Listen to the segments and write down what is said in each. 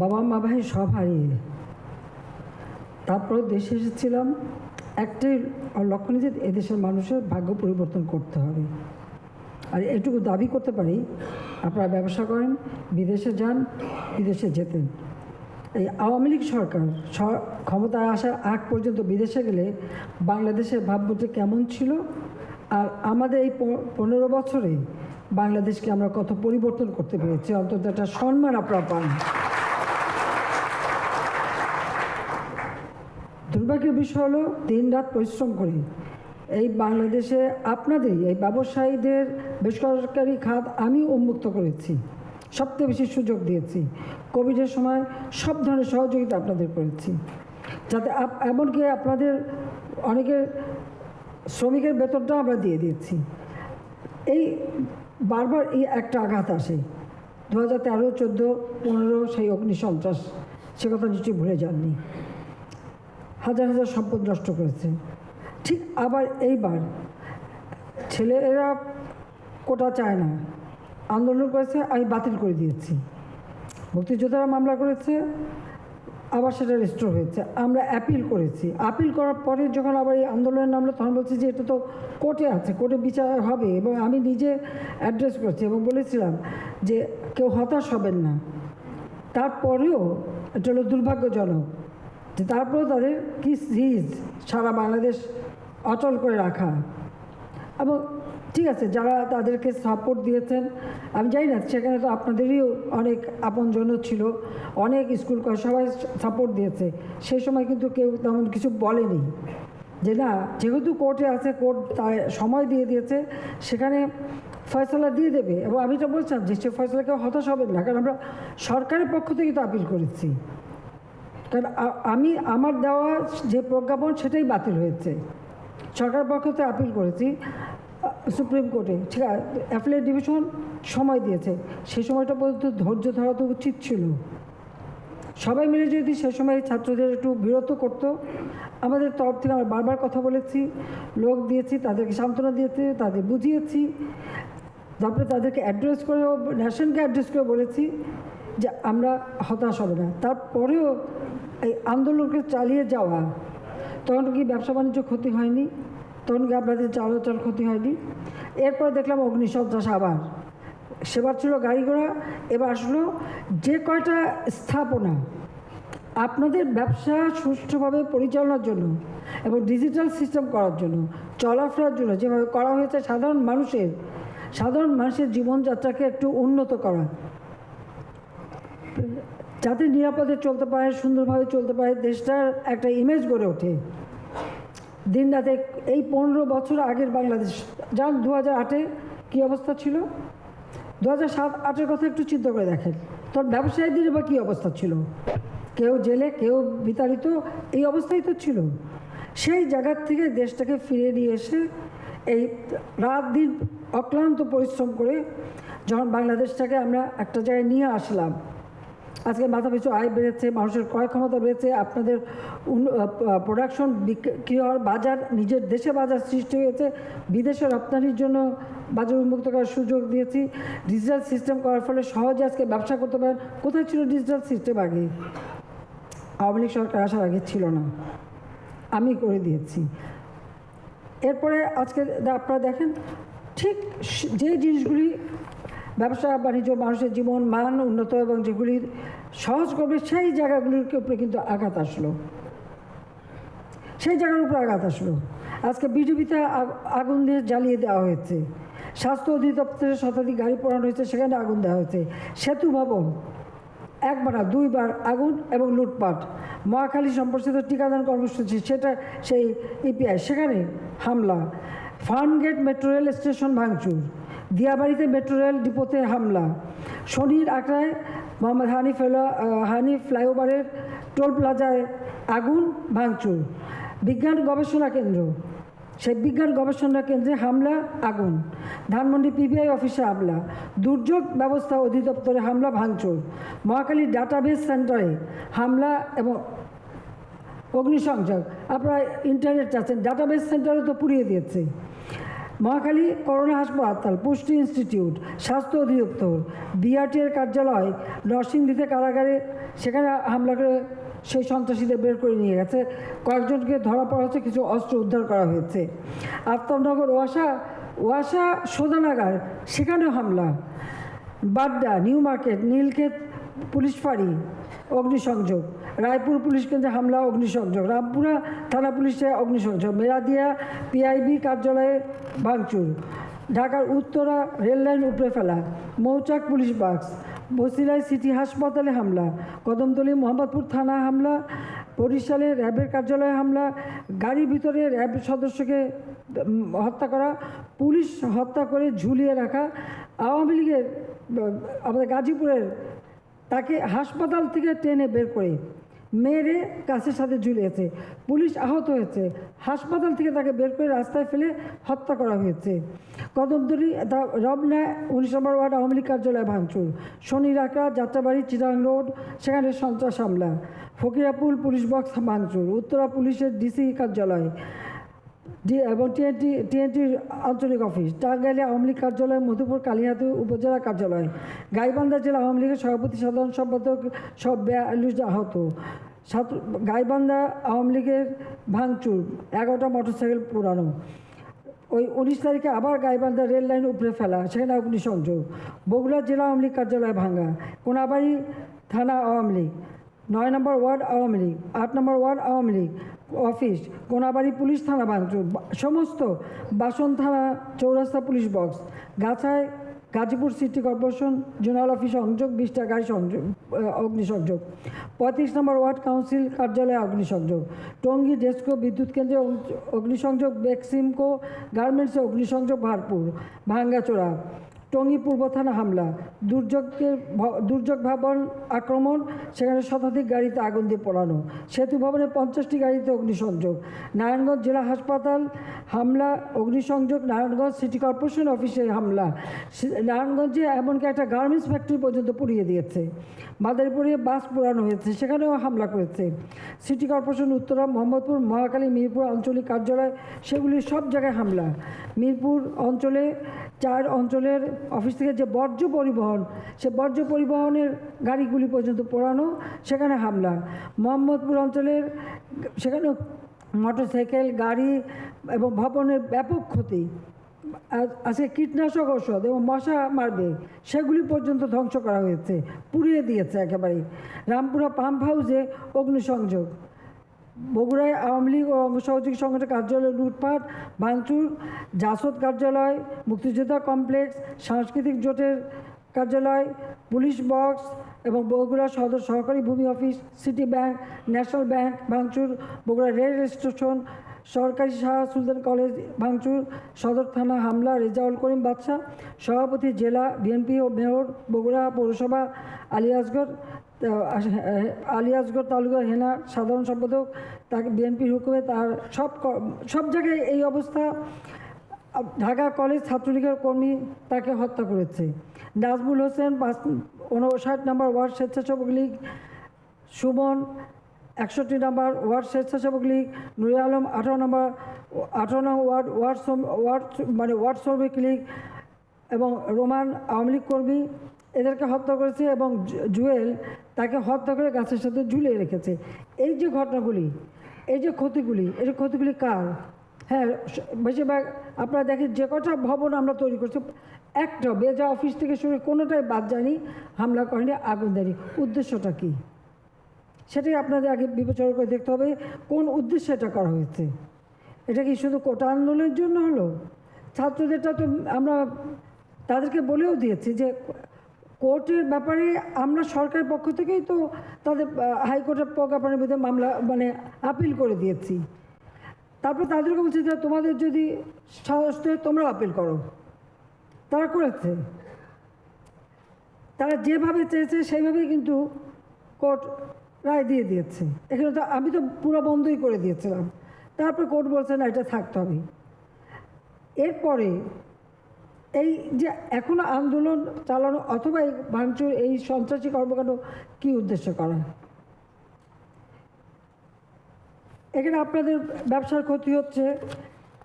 বাবা মা ভাই সব হারিয়ে তারপরে দেশে এসেছিলাম। একটাই লক্ষ্য নিয়ে যে এদেশের মানুষের ভাগ্য পরিবর্তন করতে হবে। আর এটুকু দাবি করতে পারি, আপনারা ব্যবসা করেন, বিদেশে যান, বিদেশে যেতেন। এই আওয়ামী লীগ সরকার ক্ষমতায় আসার আগ পর্যন্ত বিদেশে গেলে বাংলাদেশের ভাবমূর্তি কেমন ছিল? আর আমাদের এই পনেরো বছরে বাংলাদেশকে আমরা কত পরিবর্তন করতে পেরেছি? অন্তত একটা সম্মান আপনারা পান। দুর্ভাগ্যের বিষয় হলো দিন রাত পরিশ্রম করি। এই বাংলাদেশে আপনাদেরই এই ব্যবসায়ীদের বেসরকারি খাত আমি উন্মুক্ত করেছি। সবচেয়ে বেশি সুযোগ দিয়েছি। কোভিডের সময় সব ধরনের সহযোগিতা আপনাদের করেছি। যাতে এমনকি আপনাদের অনেকের শ্রমিকের বেতনটা আমরা দিয়ে দিয়েছি। এই বারবার এই একটা আঘাত আসে। দু হাজার তেরো, চোদ্দ, পনেরো, সেই অগ্নিসন্ত্রাস, সে কথা নিশ্চয়ই ভুলে যাননি। হাজার হাজার সম্পদ নষ্ট করেছে। ঠিক আবার এইবার ছেলেরা কোটা চায় না। আন্দোলন করেছে, আমি বাতিল করে দিয়েছি। মুক্তিযোদ্ধারা মামলা করেছে, আবার সেটা রেস্টোর হয়েছে। আমরা অ্যাপিল করেছি। আপিল করার পরে যখন আবার এই আন্দোলনের নামলো তখন বলছি যে এটা তো কোর্টে আছে, কোর্টে বিচার হবে এবং আমি নিজে অ্যাড্রেস করেছি এবং বলেছিলাম যে কেউ হতাশ হবেন না। তারপরেও এটা হলো দুর্ভাগ্যজনক। তারপরেও তাদের কি সিজ সারা বাংলাদেশ অচল করে রাখা। এবং ঠিক আছে, যারা তাদেরকে সাপোর্ট দিয়েছেন, আমি জানি না, সেখানে তো আপনাদেরই অনেক আপনজন ছিল, অনেক স্কুল সবাই সাপোর্ট দিয়েছে। সেই সময় কিন্তু কেউ তেমন কিছু বলেনি। যে না, যেহেতু কোর্টে আছে কোর্ট তার সময় দিয়ে দিয়েছে, সেখানে ফয়সলা দিয়ে দেবে। এবং আমি তো বলছিলাম যে সে ফয়সলা কেউ হতাশ হবেন না, কারণ আমরা সরকারের পক্ষ থেকে তো আপিল করেছি। কারণ আমি, আমার দেওয়া যে প্রজ্ঞাপন সেটাই বাতিল হয়েছে। সরকার পক্ষ থেকে আপিল করেছি। সুপ্রিম কোর্টে, ঠিক আছে অ্যাপিলেট ডিভিশন সময় দিয়েছে। সেই সময়টা পর্যন্ত ধৈর্য ধরা তো উচিত ছিল। সবাই মিলে যদি সে সময় ছাত্রদের একটু বিরত করতো, আমাদের তরফ থেকে আমরা বারবার কথা বলেছি, লোক দিয়েছি, তাদেরকে সান্ত্বনা দিয়েছি, তাদের বুঝিয়েছি, তারপরে তাদেরকে অ্যাড্রেস করে ন্যাশনকে অ্যাড্রেস করে বলেছি। যে আমরা হতাশ হবে না। তারপরেও এই আন্দোলনকে চালিয়ে যাওয়া, তখন কি ব্যবসা বাণিজ্য ক্ষতি হয়নি? তখন কি আপনাদের চলাচল ক্ষতি হয়নি? এরপর দেখলাম অগ্নিসন্ত্রাস আবার সেবার ছিল গাড়ি ঘোড়া, এবার আসলো যে কয়টা স্থাপনা আপনাদের ব্যবসা সুষ্ঠুভাবে পরিচালনার জন্য এবং ডিজিটাল সিস্টেম করার জন্য, চলাফেরার জন্য, যেভাবে করা হয়েছে সাধারণ মানুষের সাধারণ মানুষের জীবনযাত্রাকে একটু উন্নত করা। যাতে নিরাপদে চলতে পারে, সুন্দরভাবে চলতে পারে, দেশটার একটা ইমেজ গড়ে ওঠে। দিন রাতে এই পনেরো বছর আগের বাংলাদেশ। যান দু হাজার আটে কী অবস্থা ছিল? দু হাজার সাত, আটের কথা একটু চিন্তা করে দেখেন। তখন ব্যবসায়ীদের বা কী অবস্থা ছিল? কেউ জেলে, কেউ বিতাড়িত, এই অবস্থাই তো ছিল। সেই জায়গার থেকে দেশটাকে ফিরে নিয়ে এসে এই রাত দিন অক্লান্ত পরিশ্রম করে যখন বাংলাদেশটাকে আমরা একটা জায়গায় নিয়ে আসলাম আজকে মাথা পিছু আয় বেড়েছে, মানুষের ক্রয় ক্ষমতা বেড়েছে, আপনাদের প্রোডাকশন বিক্রি হওয়ার বাজার, নিজের দেশে বাজার সৃষ্টি হয়েছে, বিদেশে রপ্তানির জন্য বাজার উন্মুক্ত করার সুযোগ দিয়েছি। ডিজিটাল সিস্টেম করার ফলে সহজে আজকে ব্যবসা করতে পারেন। কোথায় ছিল ডিজিটাল সিস্টেম আগে? আওয়ামী লীগ সরকার আসার আগে ছিল না। আমি করে দিয়েছি। এরপরে আজকে আপনারা দেখেন, ঠিক যে জিনিসগুলি ব্যবসা, বাণিজ্য, মানুষের জীবন, মান, উন্নত এবং যেগুলি সহজ করবে, সেই জায়গাগুলির উপরে কিন্তু আঘাত আসলো। সেই জায়গার উপরে আঘাত আসলো। আজকে বিজেপিতে আগুন দিয়ে জ্বালিয়ে দেওয়া হয়েছে। স্বাস্থ্য অধিদপ্তরের শতাধিক গাড়ি পোড়ানো হয়েছে, সেখানে আগুন দেওয়া হয়েছে। সেতু ভবন একবার দুইবার আগুন এবং লুটপাট। মহাখালী সম্প্রসারিত টিকাদান কর্মসূচি, সেটা সেই ইপিআই, সেখানে হামলা। ফার্নগেট মেট্রো রেল স্টেশন ভাঙচুর। দিয়াবাড়িতে মেট্রো রেল ডিপোতে হামলা। শনির আখড়ায় মোহাম্মদ আহ, হানিফ ফ্লাইওভারের টোল প্লাজায় আগুন ভাঙচুর। বিজ্ঞান গবেষণা কেন্দ্র। সেই বিজ্ঞান গবেষণা কেন্দ্রে হামলা আগুন। ধানমন্ডি পিবিআই অফিসে হামলা। দুর্যোগ ব্যবস্থা অধিদপ্তরে হামলা ভাঙচুর। মহাখালী ডাটাবেস সেন্টারে হামলা এবং অগ্নিসংযোগ। আপনারা ইন্টারনেট আছেন ডাটাবেস সেন্টারে তো পুড়িয়ে দিয়েছে। মহাখালী করোনা হাসপাতাল, পুষ্টি ইনস্টিটিউট, স্বাস্থ্য অধিদপ্তর বিআরটির কার্যালয়, নরসিংদীতে কারাগারে সেখানে হামলা করে সেই সন্ত্রাসীদের বের করে নিয়ে গেছে। কয়েকজনকে ধরা পড়া হচ্ছে কিছু অস্ত্র উদ্ধার করা হয়েছে। আফতাবনগর, ওয়াসা ওয়াসা সোদানাগার, সেখানে হামলা। Badda, New Market, Nilkhet, police ফাঁড়ি, অগ্নিসংযোগ। রায়পুর পুলিশ কেন্দ্রে হামলা, অগ্নিসংযোগ। রামপুরা থানা পুলিশে অগ্নিসংযোগ। মেরাদিয়া পিআইবি কার্যালয়ে ভাঙচুর। ঢাকার উত্তরা রেললাইন উপড়ে ফেলা। মৌচাক পুলিশ বাক্স বসিলাই সিটি হাসপাতালে হামলা। কদমতলী মোহাম্মদপুর থানা হামলা। বরিশালে র্যাবের কার্যালয়ে হামলা। গাড়ির ভিতরে র্যাব সদস্যকে হত্যা করা। পুলিশ হত্যা করে ঝুলিয়ে রাখা। আওয়ামী লীগের আমাদের গাজীপুরের, তাকে হাসপাতাল থেকে টেনে বের করে মেরে গাছের সাথে ঝুলিয়েছে। পুলিশ আহত হয়েছে। হাসপাতাল থেকে তাকে বের করে রাস্তায় ফেলে হত্যা করা হয়েছে। কদমদুরি রবনা উনিশ নম্বর ওয়ার্ড আওয়ামী লীগ কার্যালয় ভাঙচুর। শনি রাখা যাত্রাবাড়ি চিরাং রোড, সেখানে সন্ত্রাস হামলা। ফকিরাপুল পুলিশ বক্স ভাঙচুর। উত্তরা পুলিশের ডিসি কার্যালয়। এবং টিএনটি, টিএনটির আঞ্চলিক অফিস। টাঙ্গাইলে আওয়ামী লীগ কার্যালয়, মধুপুর কালিহাতি উপজেলা কার্যালয়। গাইবান্ধা জেলা আওয়ামী লীগের সভাপতি সাধারণ সম্পাদক সব বিয়াল্লিশ আহত। সাত, গাইবান্ধা আওয়ামী লীগের ভাঙচুর, এগারোটা মোটরসাইকেল পোড়ানো। ওই উনিশ তারিখে আবার গাইবান্ধা রেল লাইন উপরে ফেলা, সেখানে অগ্নিসংযোগ বগুড়া জেলা আওয়ামী লীগ কার্যালয় ভাঙ্গা কোনাবাড়ি থানা আওয়ামী লীগ। নয় নম্বর ওয়ার্ড আওয়ামী লীগ, আট নম্বর ward Awami League. Office, Konabari police থানা সমস্ত বাসন থানা Chowrasta police box, গাছায় Gazipur city corporation zonal office সংযোগ বিশটা গাড়ি সংযোগ অগ্নিসংযোগ, পঁয়ত্রিশ নম্বর ওয়ার্ড কাউন্সিল কার্যালয়ে অগ্নিসংযোগ, টঙ্গী ডেস্কো বিদ্যুৎ কেন্দ্রে অগ্নিসংযোগ, বেক্সিমকো গার্মেন্টসে অগ্নিসংযোগ, ভারপুর ভাঙ্গাচোড়া টঙ্গী পূর্ব থানা হামলা দুর্যোগের ভ- দুর্যোগ ভবন আক্রমণ, সেখানে শতাধিক গাড়িতে আগুন দিয়ে পোড়ানো, সেতু ভবনে পঞ্চাশটি গাড়িতে অগ্নিসংযোগ, নারায়ণগঞ্জ জেলা হাসপাতাল হামলা, অগ্নিসংযোগ, নারায়ণগঞ্জ সিটি কর্পোরেশন অফিসের হামলা নারায়ণগঞ্জে এমনকি একটা গার্মেন্টস ফ্যাক্টরি পর্যন্ত পুড়িয়ে দিয়েছে, মাদারীপুরে বাস পোড়ানো হয়েছে, সেখানেও হামলা করেছে। সিটি কর্পোরেশন উত্তরা, মোহাম্মদপুর, মহাকালী, মিরপুর আঞ্চলিক কার্যালয় সেগুলি সব জায়গায় হামলা। মিরপুর অঞ্চলে, চার অঞ্চলের অফিস থেকে যে বর্জ্য পরিবহন, সে বর্জ্য পরিবহনের গাড়িগুলি পর্যন্ত পোড়ানো, সেখানে হামলা। মোহাম্মদপুর অঞ্চলের সেখানে মোটরসাইকেল, গাড়ি এবং ভবনের ব্যাপক ক্ষতি। আজকে কীটনাশক ঔষধ এবং মশা মারবে, সেগুলি পর্যন্ত ধ্বংস করা হয়েছে, পুড়িয়ে দিয়েছে একেবারে রামপুরা পাম্প হাউসে অগ্নিসংযোগ। বগুড়ায় আওয়ামী লীগ ও সহযোগী সংগঠনের কার্যালয় লুটপাট, ভাঙচুর, জাসদ কার্যালয়, মুক্তিযোদ্ধা কমপ্লেক্স, সাংস্কৃতিক জোটের কার্যালয়, পুলিশ বক্স এবং বগুড়া সদর সহকারী ভূমি office, city bank, national bank, ভাঙচুর, বগুড়া রেল স্টেশন, সরকারি শাহ সুলতান কলেজ, ভাঙচুর, সদর থানা হামলা, রেজাউল করিম বাদশাহ, সভাপতি জেলা বিএনপি ও মেয়র, বগুড়া পৌরসভা, আলিয়াসগড় আলিয়াসগড় তালুকার হেনা, সাধারণ সম্পাদক, তাকে বিএনপির হুকুমে তার সব সব জায়গায় এই অবস্থা। ঢাকা কলেজ ছাত্রলীগের কর্মী তাকে হত্যা করেছে। নাজমুল হোসেন, পাঁচ উনষাট নম্বর ওয়ার্ড স্বেচ্ছাসেবক লীগ। সুমন, একষট্টি নম্বর ওয়ার্ড স্বেচ্ছাসেবক লীগ। নুরে আলম, আঠারো নম্বর আঠারো নম্বর ওয়ার্ড ওয়ার্ড ওয়ার্ড মানে ওয়ার্ড শ্রমিক লীগ এবং রোমান আওয়ামী লীগ কর্মী। এদেরকে হত্যা করেছে এবং জুয়েল তাকে হত্যা করে গাছের সাথে ঝুলিয়ে রেখেছে। এই যে ঘটনাগুলি, এই যে ক্ষতিগুলি, এই যে ক্ষতিগুলি কার? হ্যাঁ বেশিরভাগ আপনারা দেখেন যে কটা ভবন আমরা তৈরি করছি, একটা বেজা অফিস থেকে শুরু কোনোটাই বাদ যায়নি, হামলা করেনি, আগুন দেয়নি। উদ্দেশ্যটা কী? সেটাই আপনাদের আগে বিবেচনা করে দেখতে হবে, কোন উদ্দেশ্যে এটা করা হয়েছে। এটা কি শুধু কোটা আন্দোলনের জন্য হলো? ছাত্রদেরটা তো আমরা তাদেরকে বলেও দিয়েছি যে কোর্টের ব্যাপারে আমরা সরকারের পক্ষ থেকেই তো তাদের হাইকোর্টের প্রজ্ঞাপনের বিরুদ্ধে মামলা মানে আপিল করে দিয়েছি। তারপর তাদেরকে বলছি যে তোমাদের যদি সাহস তোমরা আপিল করো। তারা করেছে। তারা যেভাবে চেয়েছে সেইভাবেই কিন্তু কোর্ট রায় দিয়ে দিয়েছে। এখানে তো আমি তো পুরো বন্ধই করে দিয়েছিলাম। তারপরে কোর্ট বলছে, না, এটা থাকতে হবে। এরপরে এই যে এখনও আন্দোলন চালানো অথবা এই ভাঙচুর, এই সন্ত্রাসী কর্মকাণ্ড কী উদ্দেশ্য করা এখানে আপনাদের ব্যবসার ক্ষতি হচ্ছে।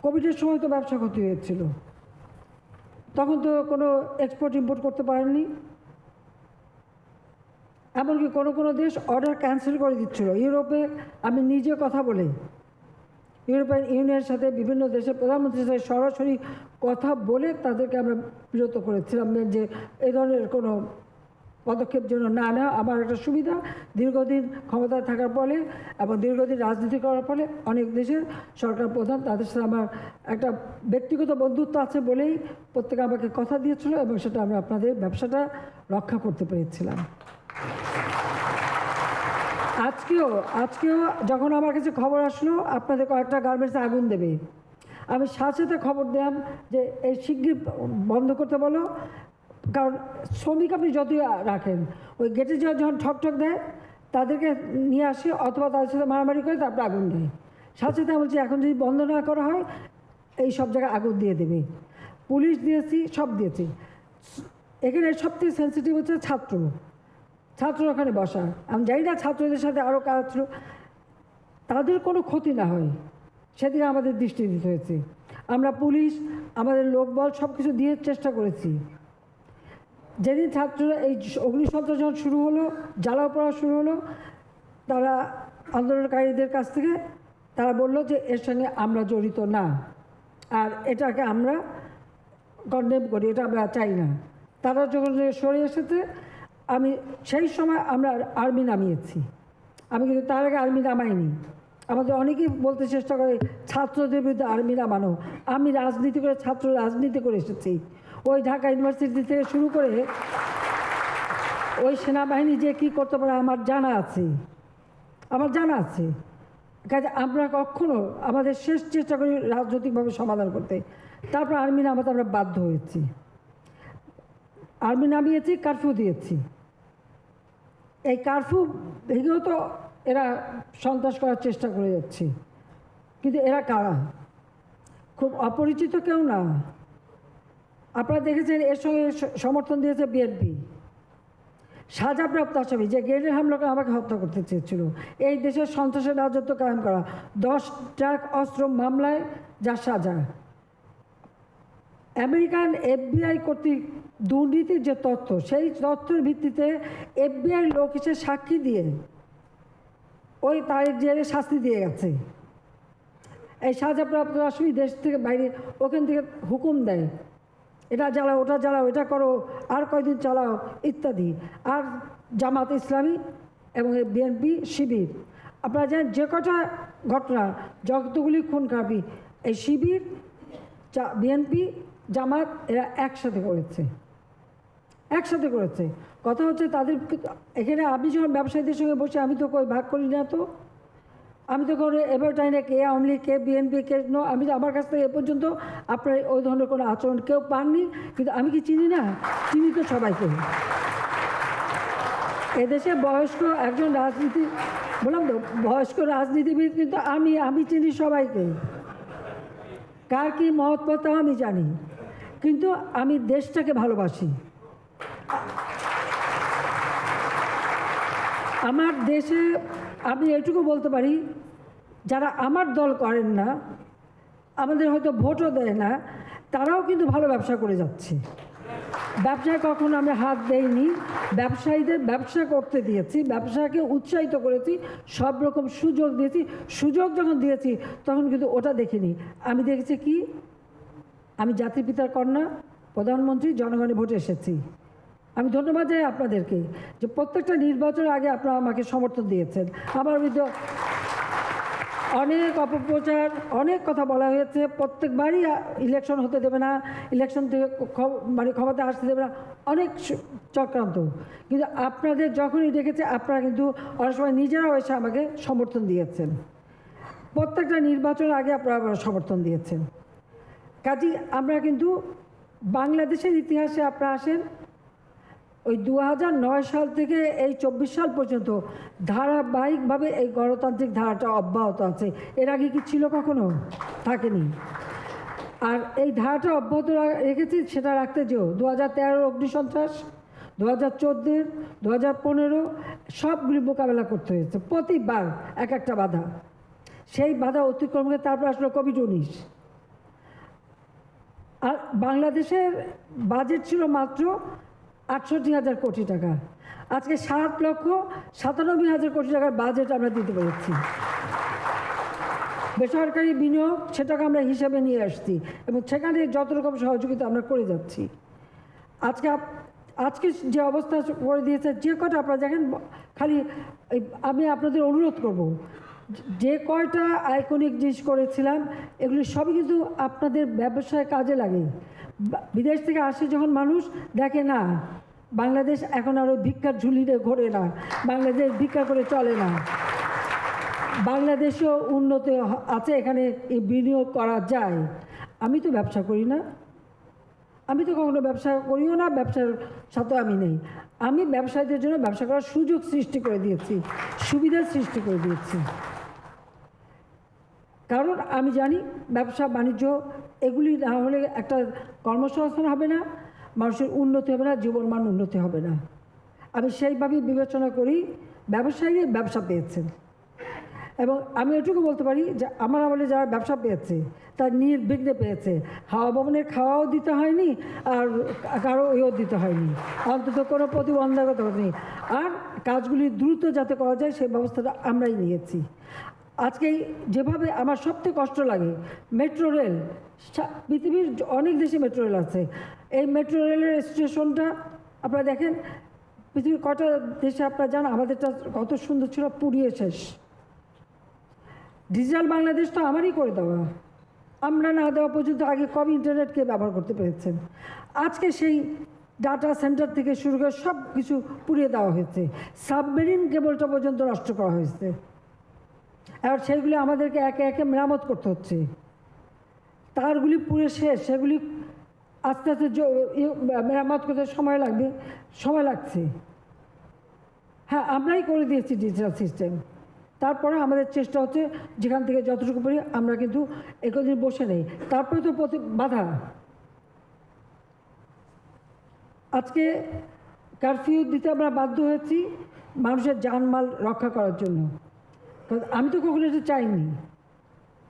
কোভিডের সময় তো ব্যবসা ক্ষতি হয়েছিল। তখন তো কোনো এক্সপোর্ট ইম্পোর্ট করতে পারেননি। এমনকি কোনো কোনো দেশ অর্ডার ক্যান্সেল করে দিচ্ছিল। ইউরোপে আমি নিজে কথা বলি। ইউরোপিয়ান ইউনিয়নের সাথে বিভিন্ন দেশের প্রধানমন্ত্রীর সাথে সরাসরি কথা বলে তাদেরকে আমরা বিরত করেছিলাম যে এ ধরনের কোনো পদক্ষেপ যেন না নেওয়া আমার একটা সুবিধা। দীর্ঘদিন ক্ষমতায় থাকার ফলে এবং দীর্ঘদিন রাজনীতি করার ফলে অনেক দেশের সরকার প্রধান তাদের সাথে আমার একটা ব্যক্তিগত বন্ধুত্ব আছে বলেই প্রত্যেকে আমাকে কথা দিয়েছিল এবং সেটা আমরা আপনাদের ব্যবসাটা রক্ষা করতে পেরেছিলাম। আজকেও আজকেও যখন আমার কাছে খবর আসলো, আপনাদের কয়েকটা গার্মেন্টসে আগুন দেবে। আমি সাথে খবর দিলাম যে এই শিগগির বন্ধ করতে বলো। কারণ শ্রমিক আপনি যতই রাখেন, ওই গেটে যাওয়া যখন ঠক ঠক দেয়, তাদেরকে নিয়ে আসে অথবা তাদের সাথে মারামারি করে তারপরে আগুন দেয়। সাথে সাথে বলছি, এখন যদি বন্ধ না করা হয়, এই সব জায়গায় আগুন দিয়ে দেবে। পুলিশ দিয়েছি, সব দিয়েছি। এখানে সবথেকে সেন্সিটিভ হচ্ছে ছাত্র। ছাত্র ওখানে বসা। আমি জানি না ছাত্রদের সাথে আরও কাজ ছিল। তাদের কোনো ক্ষতি না হয়। সেদিকে আমাদের দৃষ্টি দিতে হয়েছে। আমরা পুলিশ, আমাদের লোকবল সব কিছু দিয়ে চেষ্টা করেছি। যেদিন ছাত্ররা এই অগ্নিসন্ত্রাস যখন শুরু হলো জ্বালাও পড়া শুরু হলো, তারা আন্দোলনকারীদের কাছ থেকে, তারা বলল যে এর সঙ্গে আমরা জড়িত না। আর এটাকে আমরা কন্ডেম করি, এটা আমরা চাই না। তারা যখন সরে এসেছে, আমি সেই সময় আমরা আর্মি নামিয়েছি। আমি কিন্তু তার আগে আর্মি নামাইনি। আমাদের অনেকেই বলতে চেষ্টা করে, ছাত্রদের বিরুদ্ধে আর্মি নামানো আমি রাজনীতি করে, ছাত্র রাজনীতি করে এসেছি। ওই ঢাকা ইউনিভার্সিটি থেকে শুরু করে ওই সেনাবাহিনী যে কী করতে পারে, আমার জানা আছে। আমার জানা আছে। কাজে আমরা কখনো আমাদের শেষ চেষ্টা করি রাজনৈতিকভাবে সমাধান করতে। তারপর আর্মি নামাতে আমরা বাধ্য হয়েছি। আর্মি নামিয়েছি, কারফিউ দিয়েছি। এই কারফিউ ভেঙেও তো এরা সন্ত্রাস করার চেষ্টা করে যাচ্ছে। কিন্তু এরা কারা? খুব অপরিচিত কেউ না। আপনারা দেখেছেন, এর সঙ্গে সমর্থন দিয়েছে বিএনপি। সাজাপ্রাপ্ত আসামি, যে গ্রেনেড হামলা করে আমাকে হত্যা করতে চেয়েছিল, এই দেশের সন্ত্রাসের রাজত্ব কায়েম করা। দশ ট্রাক অস্ত্র মামলায় যা সাজা। আমেরিকান এফবিআই কর্তৃক দুর্নীতির যে তথ্য, সেই তথ্যের ভিত্তিতে এফবিআই লোক হিসেবে সাক্ষী দিয়ে ওই তারিখ জেলে শাস্তি দিয়ে গেছে। এই সাজাপ্রাপ্ত আসামি দেশ থেকে বাইরে ওখান থেকে হুকুম দেয়। এটা জ্বালাও, ওটা জ্বালাও, এটা করো, আর কয়দিন চালাও, ইত্যাদি। আর জামাত ইসলামী এবং বিএনপি শিবির। আপনারা জানেন যে কটা ঘটনা, যতগুলি খুন খারাপি এই শিবির বিএনপি, জামাত, এরা একসাথে করেছে। একসাথে করেছে। কথা হচ্ছে তাদের এখানে আমি যখন ব্যবসায়ীদের সঙ্গে বসে, আমি তো ভাগ করি না তো? আমি তো কোনো এবার চাই না কে আওয়ামী লীগ, কে বিএনপি কে নো আমি আমার কাছ থেকে এ পর্যন্ত আপনার ওই ধরনের কোনো আচরণ কেউ পাননি। কিন্তু আমি কি চিনি না? চিনি তো সবাইকে। এদেশে বয়স্ক একজন রাজনীতি, বললাম তো, বয়স্ক রাজনীতিবিদ কিন্তু আমি আমি চিনি সবাইকে। কার কি মহৎ আমি জানি। কিন্তু আমি দেশটাকে ভালোবাসি। আমার দেশে আমি এটুকু বলতে পারি, যারা আমার দল করেন না, আমাদের হয়তো ভোটও দেয় না, তারাও কিন্তু ভালো ব্যবসা করে যাচ্ছে। ব্যবসায় কখনো আমি হাত দেইনি, ব্যবসায়ীদের ব্যবসা করতে দিয়েছি, ব্যবসাকে উৎসাহিত করেছি, সব রকম সুযোগ দিয়েছি, সুযোগ যখন দিয়েছি, তখন কিন্তু ওটা দেখিনি। আমি দেখেছি কি? আমি জাতির পিতার কন্যা, প্রধানমন্ত্রী জনগণে ভোটে এসেছি। আমি ধন্যবাদ জানাই আপনাদেরকে যে প্রত্যেকটা নির্বাচনের আগে আপনারা আমাকে সমর্থন দিয়েছেন। আমার বিরুদ্ধে অনেক অপপ্রচার, অনেক কথা বলা হয়েছে। প্রত্যেকবারই ইলেকশন হতে দেবে না ইলেকশন থেকে মানে ক্ষমতা আসতে দেবে না। অনেক চক্রান্ত। কিন্তু আপনাদের যখনই দেখেছে, আপনারা কিন্তু অনেক সময় নিজেরাও এসে আমাকে সমর্থন দিয়েছেন। প্রত্যেকটা নির্বাচনের আগে আপনারা সমর্থন দিয়েছেন। কাজী আমরা কিন্তু বাংলাদেশের ইতিহাসে আপনারা আসেন ওই দু সাল থেকে এই চব্বিশ সাল পর্যন্ত ধারাবাহিকভাবে এই গণতান্ত্রিক ধারাটা অব্যাহত আছে। এর আগে কি ছিল কখনো? থাকেনি। আর এই ধারাটা অব্যাহত রেখেছি সেটা রাখতে যেও। দু হাজার তেরোর অগ্নিসন্ত্রাস দু হাজার চোদ্দের দু হাজার পনেরো, সবগুলি মোকাবেলা করতে হয়েছে। প্রতিবার এক একটা বাধা। সেই বাধা অতিক্রম করে তারপর আসলো কোভিড উনিশ। আর বাংলাদেশের বাজেট ছিল মাত্র আটষট্টি হাজার কোটি টাকা। আজকে সাত লক্ষ সাতানব্বই হাজার কোটি টাকার বাজেট আমরা দিতে পেরেছি। বেসরকারি বিনিয়োগ, সেটাকে আমরা হিসাবে নিয়ে আসছি এবং সেখানে যত রকম সহযোগিতা আমরা করে যাচ্ছি। আজকে আজকে যে অবস্থা করে দিয়েছে, যে কটা আপনারা দেখেন, খালি আমি আপনাদের অনুরোধ করব যে কয়টা আইকনিক জিনিস করেছিলাম, এগুলি সবই কিন্তু আপনাদের ব্যবসায় কাজে লাগে। বিদেশ থেকে আসে যখন মানুষ দেখে, না, বাংলাদেশ এখন আর ওই ভিক্ষার ঝুলিতে ঘোরে না, বাংলাদেশ ভিক্ষা করে চলে না। বাংলাদেশেও উন্নত আছে, এখানে বিনিয়োগ করা যায়। আমি তো ব্যবসা করি না। আমি তো কখনো ব্যবসা করিও না, ব্যবসার সাথে আমি নেই। আমি ব্যবসায়ীদের জন্য ব্যবসা করার সুযোগ সৃষ্টি করে দিয়েছি সুবিধার সৃষ্টি করে দিয়েছি। কারণ আমি জানি ব্যবসা, বাণিজ্য, এগুলি না হলে একটা কর্মসংস্থান হবে না, মানুষের উন্নতি হবে না, জীবনমান উন্নতি হবে না। আমি সেইভাবেই বিবেচনা করি ব্যবসায়ী ব্যবসা পেয়েছেন। এবং আমি এটুকু বলতে পারি যে আমার আমলে যারা ব্যবসা পেয়েছে, তার নির্বিঘ্নে পেয়েছে। হাওয়া ভবনের খাওয়াও দিতে হয়নি আর কারও ইয়েও দিতে হয়নি। অন্তত কোনো প্রতিবন্ধকতা নেই। আর কাজগুলি দ্রুত যাতে করা যায়, সেই ব্যবস্থাটা আমরাই নিয়েছি। আজকে যেভাবে আমার সবথেকে কষ্ট লাগে মেট্রো রেল পৃথিবীর অনেক দেশে মেট্রো রেল আছে। এই মেট্রো রেলের স্টেশনটা আপনারা দেখেন, পৃথিবীর কটা দেশে আপনারা জান আমাদেরটা কত সুন্দর ছিল, পুড়িয়ে শেষ। ডিজিটাল বাংলাদেশ তো আমারই করে দেওয়া। আমরা না দেওয়া পর্যন্ত আগে কবে ইন্টারনেটকে ব্যবহার করতে পেরেছেন? আজকে সেই ডাটা সেন্টার থেকে শুরু করে সব কিছু পুড়িয়ে দেওয়া হয়েছে। সাবমেরিন কেবলটা পর্যন্ত নষ্ট করা হয়েছে। আর সেগুলি আমাদেরকে একে একে মেরামত করতে হচ্ছে। তারগুলি পুড়ে শেষ, সেগুলি আস্তে আস্তে মেরামত করতে সময় লাগবে, সময় লাগছে। হ্যাঁ আমরাই করে দিয়েছি ডিজিটাল সিস্টেম। তারপরে আমাদের চেষ্টা হচ্ছে যেখান থেকে যতটুকু পারি আমরা কিন্তু একদিন বসে নেই। তারপরে তো প্রতি বাধা। আজকে কারফিউ দিতে আমরা বাধ্য হয়েছি মানুষের জানমাল রক্ষা করার জন্য। আমি তো কখনো এটা চাইনি।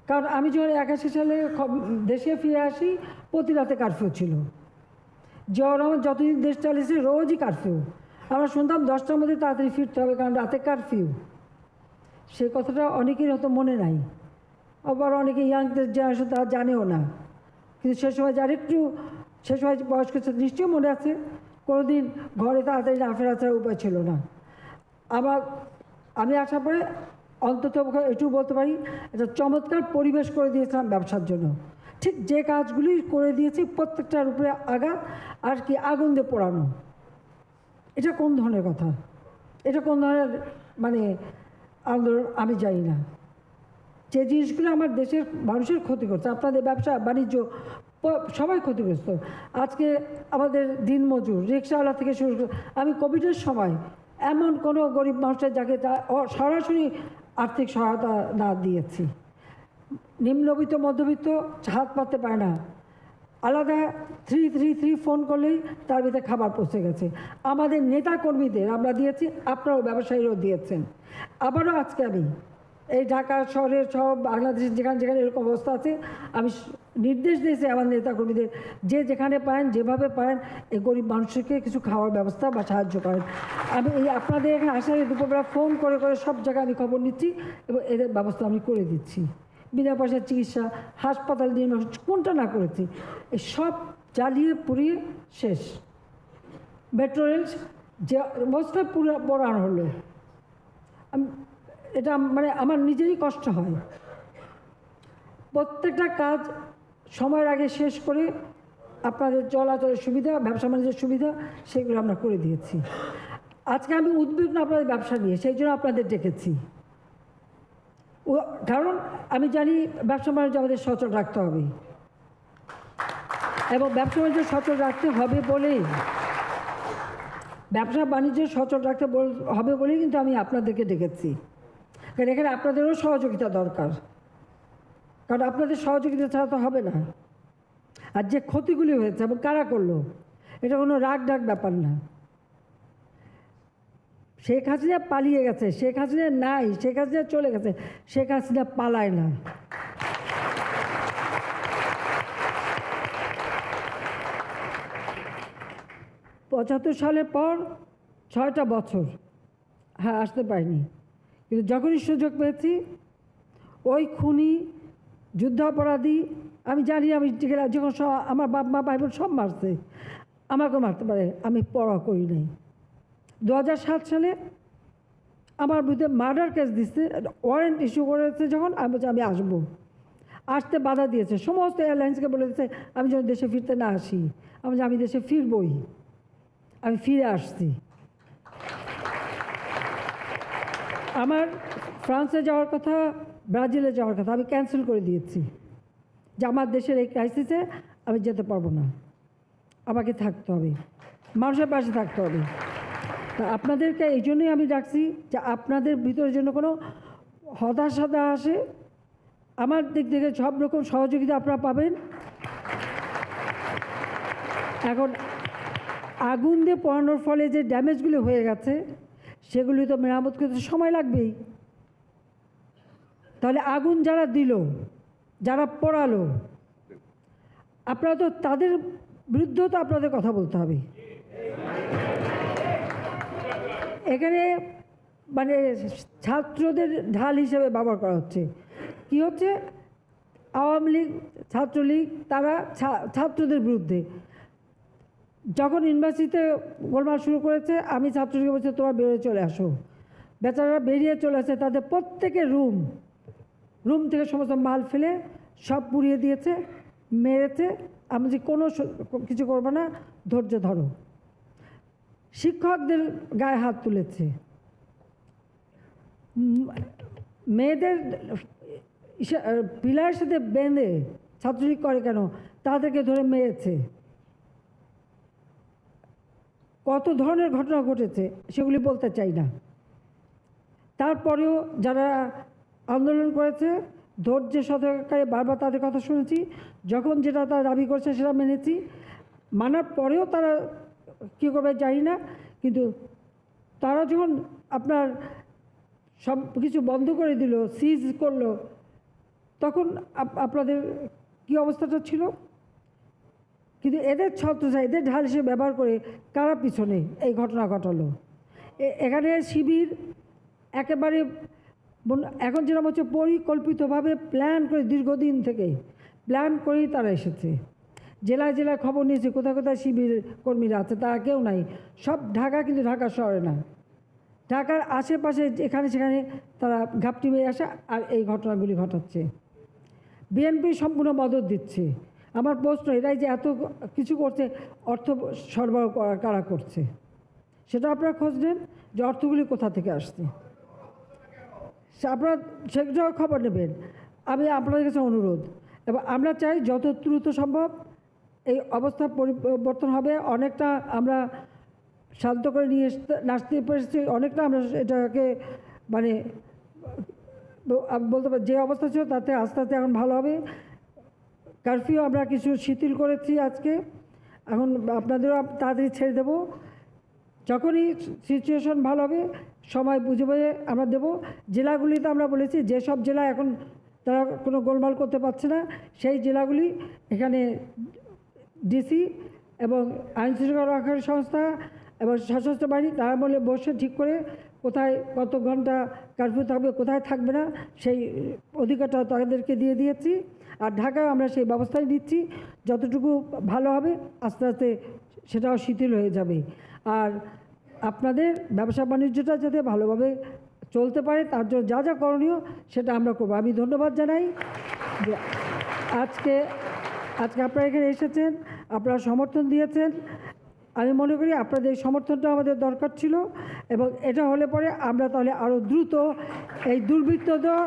কারণ আমি যখন একাশি সালে দেশে ফিরে আসি, প্রতি রাতে কারফিউ ছিল। জিয়াউর রহমান যতদিন দেশ চালিয়েছে রোজই কারফিউ আমরা শুনতাম দশটার মধ্যে তাড়াতাড়ি ফিরতে হবে, কারণ রাতে কারফিউ সে কথাটা অনেকের হয়তো মনে নাই। আবার অনেকে ইয়াংদের জেনারেশন তারা জানেও না। কিন্তু সে সময় যার একটু, সে সময় বয়স্ক নিশ্চয়ই মনে আছে। কোনোদিন ঘরে তাড়াতাড়ি না ফেরা ছাড়া উপায় ছিল না। আবার আমি আসার পরে অন্তত একটু বলতে পারি, একটা চমৎকার পরিবেশ করে দিয়েছিলাম ব্যবসার জন্য। ঠিক যে কাজগুলি করে দিয়েছি, প্রত্যেকটার উপরে আঘাত আর কি আগুন দিয়ে পোড়ানো। এটা কোন ধরনের কথা? এটা কোন ধরনের মানে আন্দোলন? আমি জানি না। যে জিনিসগুলো আমার দেশের মানুষের ক্ষতি করছে, আপনাদের ব্যবসা, বাণিজ্য সবাই ক্ষতিগ্রস্ত। আজকে আমাদের দিনমজুর, রিক্সাওয়ালা থেকে শুরু করে, আমি কোভিডের সময় এমন কোনো গরিব মানুষের যাকে সরাসরি আর্থিক সহায়তা না দিয়েছি। নিম্নবিত্ত, মধ্যবিত্ত হাত পাতে পারে না। আলাদা থ্রি থ্রি থ্রি ফোন করলেই তার ভিতরে খাবার পৌঁছে গেছে। আমাদের নেতা কর্মীদের আমরা দিয়েছি, আপনারাও ব্যবসায়ীরাও দিয়েছেন। আবারও আজকে আমি এই ঢাকা শহরের সব বাংলাদেশের যেখানে যেখানে এরকম অবস্থা আছে, আমি নির্দেশ দিয়েছে আমার নেতা কর্মীদের যে যেখানে পারেন, যেভাবে পারেন, এই গরিব মানুষকে কিছু খাওয়ার ব্যবস্থা বা সাহায্য করেন। আমি এই আপনাদের এখানে আসার দুপুরবেলা ফোন করে করে সব জায়গায় আমি খবর নিচ্ছি এবং এদের ব্যবস্থা আমি করে দিচ্ছি। বিনা পয়সার চিকিৎসা, হাসপাতাল নির্মাণ কোনটা না করেছি, এই সব জ্বালিয়ে পুড়িয়ে শেষ। মেট্রো রেল যে অবস্থা পুরো পড়ানো হলো। এটা মানে আমার নিজেরই কষ্ট হয়। প্রত্যেকটা কাজ সময়ের আগে শেষ করে আপনাদের চলাচলের সুবিধা, ব্যবসা বাণিজ্যের সুবিধা, সেগুলো আমরা করে দিয়েছি। আজকে আমি উদ্বিগ্ন আপনাদের ব্যবসা নিয়ে, সেই জন্য আপনাদের ডেকেছি। ও- কারণ আমি জানি ব্যবসা বাণিজ্য আমাদের সচল রাখতে হবে। এবং ব্যবসা বাণিজ্য সচল রাখতে হবে বলেই ব্যবসা বাণিজ্য সচল রাখতে হবে বলেই কিন্তু আমি আপনাদেরকে ডেকেছি। কারণ এখানে আপনাদেরও সহযোগিতা দরকার। কারণ আপনাদের সহযোগিতা ছাড়া তো হবে না। আর যে ক্ষতিগুলি হয়েছে এবং কারা করল, এটা কোনো রাগ ডাক ব্যাপার না। শেখ হাসিনা পালিয়ে গেছে, শেখ হাসিনা নাই, শেখ হাসিনা চলে গেছে, শেখ হাসিনা পালায় না। পঁচাত্তর সালের পর ছয়টা বছর হ্যাঁ আসতে পারিনি। কিন্তু যখনই সুযোগ পেয়েছি, ওই খুনি যুদ্ধাপরাধী, আমি জানি আমি যখন সব- আমার বাপ মা, ভাই বোন সব মারছে আমাকে মারতে পারে, আমি পড়া করি নাই। দু সালে আমার বিরুদ্ধে মার্ডার কেস দিচ্ছে ওয়ারেন্ট ইস্যু করেছে যখন, আমি বলছি, আমি আসব। আসতে বাধা দিয়েছে, সমস্ত এয়ারলাইন্সকে বলে দিয়েছে, আমি যখন দেশে ফিরতে না আসি। আমি আমি দেশে ফিরবই, আমি ফিরে আসছি। আমার ফ্রান্সে যাওয়ার কথা ব্রাজিলে যাওয়ার কথা, আমি ক্যান্সেল করে দিয়েছি। যে আমার দেশের এই ক্রাইসিসে আমি যেতে পারব না। আমাকে থাকতে হবে। মানুষের পাশে থাকতে হবে। তা আপনাদেরকে এই জন্যই আমি ডাকছি যে আপনাদের ভিতরে যেন কোনো হতাশা না আসে। আমার দিক থেকে সব রকম সহযোগিতা আপনারা পাবেন। এখন আগুন দিয়ে পড়ানোর ফলে যে ড্যামেজগুলি হয়ে গেছে, সেগুলি তো মেরামত করতে সময় লাগবেই। তাহলে আগুন যারা দিল, যারা পড়ালো, আপনারা তো তাদের বিরুদ্ধেও তো আপনাদের কথা বলতে হবে। এখানে মানে ছাত্রদের ঢাল হিসেবে ব্যবহার করা হচ্ছে। কি হচ্ছে? আওয়ামী লীগ, ছাত্রলীগ, তারা ছাত্রদের বিরুদ্ধে। যখন ইউনিভার্সিটিতে গোলমাল শুরু করেছে, আমি ছাত্রলীগে বলছি তোমরা বেরোয় চলে আসো। বেচারারা বেরিয়ে চলে আসে, তাদের প্রত্যেকের রুম রুম থেকে সমস্ত মাল ফেলে সব পুড়িয়ে দিয়েছে, মেরেছে। আমি যে কোনো কিছু করব না, ধৈর্য ধরো। শিক্ষকদের গায়ে হাত তুলেছে। মেয়েদের পিলার সাথে বেঁধে ছাত্রলীগ করে কেন? তাদেরকে ধরে মেরেছে। কত ধরনের ঘটনা ঘটেছে সেগুলি বলতে চাই না। তারপরেও যারা আন্দোলন করেছে, ধৈর্যের সতর্কারে বারবার তাদের কথা শুনেছি, যখন যেটা তারা দাবি করছে সেটা মেনেছি। মানার পরেও তারা কী করবে জানি না, কিন্তু তারা যখন আপনার সব কিছু বন্ধ করে দিল সিজ করল, তখন আপ- আপনাদের কি অবস্থাটা ছিল? কিন্তু এদের ছত্রছায়া এদের ঢাল হিসেবে ব্যবহার করে কারা পিছনে এই ঘটনা ঘটালো? এখানে শিবির একেবারে এখন যেরকম হচ্ছে, পরিকল্পিতভাবে প্ল্যান করে দীর্ঘদিন থেকে প্ল্যান করেই তারা এসেছে। জেলায় জেলায় খবর নিয়েছে, কোথায় কোথায় শিবির কর্মীরা আছে, তারা কেউ নাই। সব ঢাকা কিন্তু ঢাকা শহরে না। ঢাকার আশেপাশে এখানে সেখানে তারা ঘাপটি মেরে আসে আর এই ঘটনাগুলি ঘটাচ্ছে। বিএনপি সম্পূর্ণ মদত দিচ্ছে। আমার প্রশ্ন এরাই যে এত কিছু করছে, অর্থ সরবরাহ করা, কারা করছে? সেটা আপনারা খোঁজ নেন যে অর্থগুলি কোথা থেকে আসছে। আপনারা সেটাও খবর নেবেন। আমি আপনাদের কাছে অনুরোধ, এবং আমরা চাই যত দ্রুত সম্ভব এই অবস্থা পরিবর্তন হবে। অনেকটা আমরা শান্ত করে নিয়ে নাচতে পেরেছি, অনেকটা আমরা এটাকে মানে বলতে পারি যে অবস্থা ছিল তাতে আস্তে আস্তে এখন ভালো হবে। কারফিউ আমরা কিছু শিথিল করেছি আজকে। এখন আপনাদেরও তাড়াতাড়ি ছেড়ে দেবো। যখনই সিচুয়েশন ভালো হবে সময় বুঝে আমরা দেবো। জেলাগুলিতে আমরা বলেছি, যেসব জেলা এখন তারা কোনো গোলমাল করতে পারছে না, সেই জেলাগুলি এখানে ডিসি এবং আইন শৃঙ্খলা সংস্থা এবং সশস্ত্র বাহিনী, তারা বলে বসে ঠিক করে কোথায় কত ঘণ্টা কারফিউ থাকবে, কোথায় থাকবে না, সেই অধিকারটা তাদেরকে দিয়ে দিয়েছি। আর ঢাকায় আমরা সেই ব্যবস্থাই নিচ্ছি, যতটুকু ভালো হবে আস্তে আস্তে সেটাও শিথিল হয়ে যাবে। আর আপনাদের ব্যবসা বাণিজ্যটা যাতে ভালোভাবে চলতে পারে, তার জন্য যা যা করণীয় সেটা আমরা করব। আমি ধন্যবাদ জানাই যে আজকে আজকে আপনারা এখানে এসেছেন, আপনারা সমর্থন দিয়েছেন। আমি মনে করি আপনাদের এই সমর্থনটা আমাদের দরকার ছিল এবং এটা হলে পরে আমরা তাহলে আরও দ্রুত এই দুর্বৃত্তদের,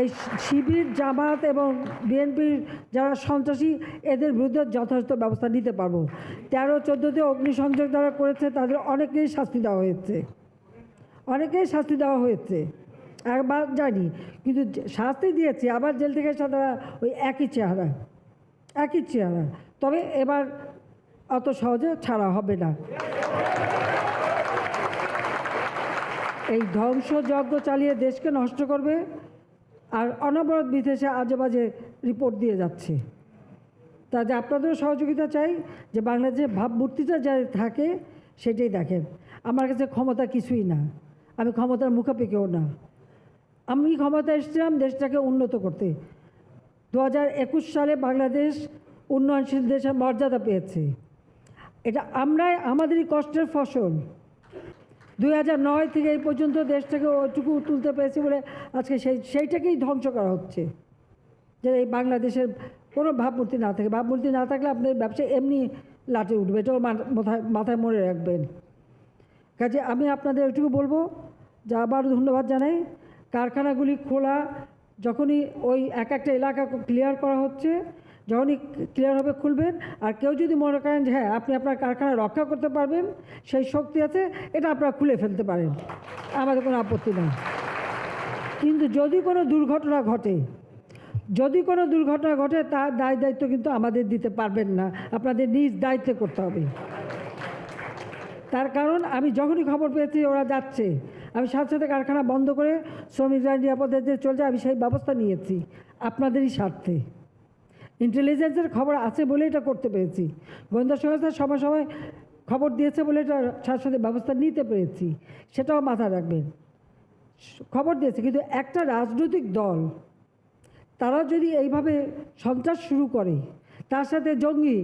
এই শিবির, জামাত এবং বিএনপির যারা সন্ত্রাসী, এদের বিরুদ্ধে যথাযথ ব্যবস্থা নিতে পারব। তেরো, চোদ্দোতে অগ্নিসংযোগ যারা করেছে, তাদের অনেকেই শাস্তি দেওয়া হয়েছে। অনেকেই শাস্তি দেওয়া হয়েছে। একবার জানি, কিন্তু শাস্তি দিয়েছে, আবার জেল থেকে এসে তারা ওই একই চেহারা একই চেহারা। তবে এবার অত সহজে ছাড়া হবে না। এই ধ্বংসযজ্ঞ চালিয়ে দেশকে নষ্ট করবে, আর অনবরত বিদেশে আজে বাজে রিপোর্ট দিয়ে যাচ্ছে। তাতে আপনাদেরও সহযোগিতা চাই, যে বাংলাদেশের ভাবমূর্তিটা যা থাকে, সেটাই দেখেন। আমার কাছে ক্ষমতা কিছুই না। আমি ক্ষমতার মুখাপেক্ষেও না। আমি ক্ষমতা এসেছিলাম দেশটাকে উন্নত করতে। দু একুশ সালে বাংলাদেশ উন্নয়নশীল দেশের মর্যাদা পেয়েছে। এটা আমরাই, আমাদেরই কষ্টের ফসল। দুই নয় থেকে এই পর্যন্ত দেশটাকে ওইটুকু তুলতে পেরেছি বলে আজকে সেই, সেইটাকেই ধ্বংস করা হচ্ছে। যে এই বাংলাদেশের কোনো ভাবমূর্তি না থাকে। ভাবমূর্তি না থাকলে আপনার ব্যবসা এমনি লাটে উঠবে। এটাও মাথায় মাথায় মনে রাখবেন। কাজে আমি আপনাদের একটুকু বলব, যে আবার ধন্যবাদ জানাই। কারখানাগুলি খোলা, যখনই ওই এক একটা এলাকা ক্লিয়ার করা হচ্ছে, যখনই ক্লিয়ার হবে খুলবেন। আর কেউ যদি মনে করেন যে হ্যাঁ আপনি আপনার কারখানা রক্ষা করতে পারবেন, সেই শক্তি আছে, এটা আপনারা খুলে ফেলতে পারেন। আমাদের কোনো আপত্তি নেই। কিন্তু যদি কোনো দুর্ঘটনা ঘটে যদি কোনো দুর্ঘটনা ঘটে, তার দায় দায়িত্ব কিন্তু আমাদের দিতে পারবেন না। আপনাদের নিজ দায়িত্বে করতে হবে। তার কারণ, আমি যখনই খবর পেয়েছি, ওরা যাচ্ছে। আমি সাথে সাথে কারখানা বন্ধ করে শ্রমিকরা নিরাপদে যে চলছে, আমি সেই ব্যবস্থা নিয়েছি। আপনাদেরই স্বার্থে। ইন্টেলিজেন্সের খবর আছে বলে এটা করতে পেরেছি। গোয়েন্দা সংস্থা সময় সময় খবর দিয়েছে বলে এটা সাথে সাথে ব্যবস্থা নিতে পেরেছি। সেটাও মাথায় রাখবেন। খবর দিয়েছে, কিন্তু একটা রাজনৈতিক দল তারা যদি এইভাবে সন্ত্রাস শুরু করে, তার সাথে জঙ্গি,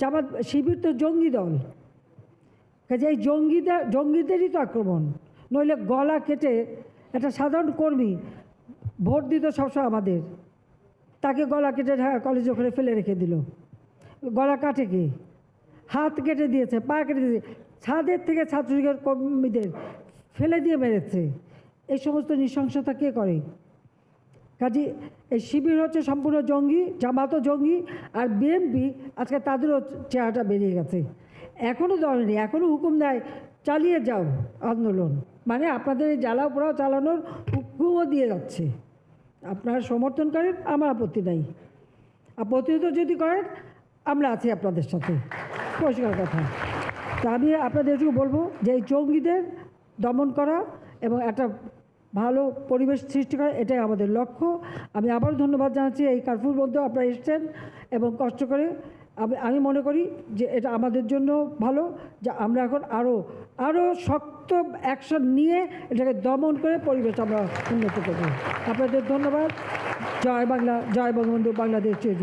জামাত, শিবির তো জঙ্গি দল। কাজে এই জঙ্গিদের জঙ্গিদেরই তো আক্রমণ। নইলে গলা কেটে একটা সাধারণ কর্মী ভোট দিত সবসময় আমাদের। তাকে গলা কেটে কলেজ ওখানে ফেলে রেখে দিল। গলা কাটে কে? হাত কেটে দিয়েছে, পা কেটে দিয়েছে। ছাদের থেকে ছাত্রলীগের কর্মীদের ফেলে দিয়ে মেরেছে। এই সমস্ত নৃশংসতা কে করে? কাজে, এই শিবির হচ্ছে সম্পূর্ণ জঙ্গি, জামাতও জঙ্গি, আর বিএনপি আজকে তাদেরও চেহারাটা বেরিয়ে গেছে। এখনও দলেনি এখনও হুকুম দেয়, চালিয়ে যাও আন্দোলন। মানে আপনাদের এই জ্বালাও পোড়াও চালানোর হুকুমও দিয়ে যাচ্ছে। আপনারা সমর্থন করেন, আমার আপত্তি নাই। আর যদি করেন, আমরা আছি আপনাদের সাথে। পরিষ্কার কথা। তা আমি আপনাদের বলব যে এই জঙ্গিদের দমন করা এবং একটা ভালো পরিবেশ সৃষ্টি করা এটাই আমাদের লক্ষ্য। আমি আবার ধন্যবাদ জানাচ্ছি, এই কার্ফুর মধ্যেও আপনারা এসছেন এবং কষ্ট করে। আমি আমি মনে করি যে এটা আমাদের জন্য ভালো, যে আমরা এখন আরও আরও শক্ত অ্যাকশন নিয়ে এটাকে দমন করে পরিবেশ আমরা উন্নত করব। আপনাদের ধন্যবাদ। জয় বাংলা, জয় বঙ্গবন্ধু, বাংলাদেশ চেয়ে